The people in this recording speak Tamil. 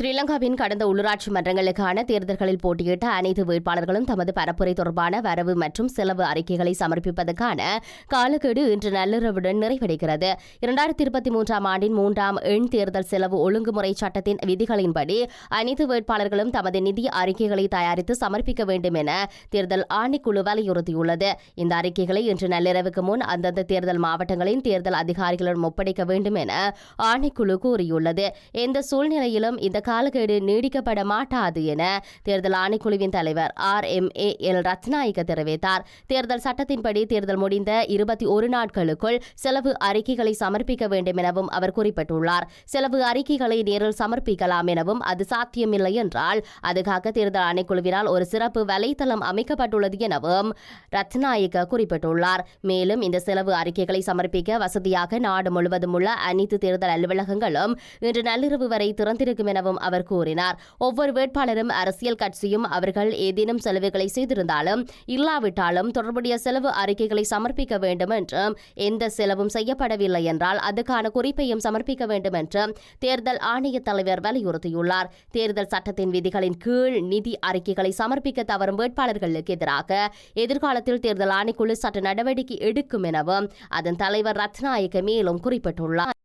ஸ்ரீலங்காவின் கடந்த உள்ளூராட்சி மன்றங்களுக்கான தேர்தல்களில் போட்டியிட்ட அனைத்து வேட்பாளர்களும் தமது பரப்புரை தொடர்பான வரவு மற்றும் செலவு அறிக்கைகளை சமர்ப்பிப்பதற்கான காலக்கெடு இன்று நள்ளிரவுடன் நிறைவடைகிறது. இரண்டாயிரத்தி இருபத்தி மூன்றாம் ஆண்டின் மூன்றாம் எண் தேர்தல் செலவு ஒழுங்குமுறை சட்டத்தின் விதிகளின்படி அனைத்து வேட்பாளர்களும் தமது நிதி அறிக்கைகளை தயாரித்து சமர்ப்பிக்க வேண்டும் என தேர்தல் ஆணைக்குழு வலியுறுத்தியுள்ளது. இந்த அறிக்கைகளை இன்று நள்ளிரவுக்கு முன் அந்தந்த தேர்தல் மாவட்டங்களின் தேர்தல் அதிகாரிகளிடம் ஒப்படைக்க வேண்டும் என ஆணைக்குழு கூறியுள்ளது. எந்த சூழ்நிலையிலும் இந்த காலக்கெடு நீடிக்கப்பட மாட்டாது என தேர்தல் ஆணைக்குழுவின் தலைவர் R M A L Rathnayake தெரிவித்தார். தேர்தல் சட்டத்தின்படி தேர்தல் முடிந்த இருபத்தி ஒரு நாட்களுக்குள் செலவு அறிக்கைகளை சமர்ப்பிக்க வேண்டும் எனவும் அவர் குறிப்பிட்டுள்ளார். செலவு அறிக்கைகளை நேரில் சமர்ப்பிக்கலாம் எனவும் அது சாத்தியமில்லை என்றால் அதுக்காக தேர்தல் ஆணைக்குழுவினால் ஒரு சிறப்பு வலைத்தளம் அமைக்கப்பட்டுள்ளது எனவும் ரத்நாயக்க குறிப்பிட்டுள்ளார். மேலும் இந்த செலவு அறிக்கைகளை சமர்ப்பிக்க வசதியாக நாடு முழுவதும் உள்ள அனைத்து தேர்தல் அலுவலகங்களும் இன்று நள்ளிரவு வரை திறந்திருக்கும் எனவும் அவர் கூறினார். ஒவ்வொரு வேட்பாளரும் அரசியல் கட்சியும் அவர்கள் ஏதேனும் செலவுகளை செய்திருந்தாலும் இல்லாவிட்டாலும் தொடர்புடைய செலவு அறிக்கைகளை சமர்ப்பிக்க வேண்டும் என்றும் எந்த செலவும் செய்யப்படவில்லை என்றால் அதுக்கான குறிப்பையும் சமர்ப்பிக்க வேண்டும் என்றும் தேர்தல் ஆணைய தலைவர் வலியுறுத்தியுள்ளார். தேர்தல் சட்டத்தின் விதிகளின் கீழ் நிதி அறிக்கைகளை சமர்ப்பிக்க தவறும் வேட்பாளர்களுக்கு எதிராக எதிர்காலத்தில் தேர்தல் ஆணைக்குழு சட்ட நடவடிக்கை எடுக்கும் எனவும் அதன் தலைவர் ரத்நாயக்க மேலும் குறிப்பிட்டுள்ளார்.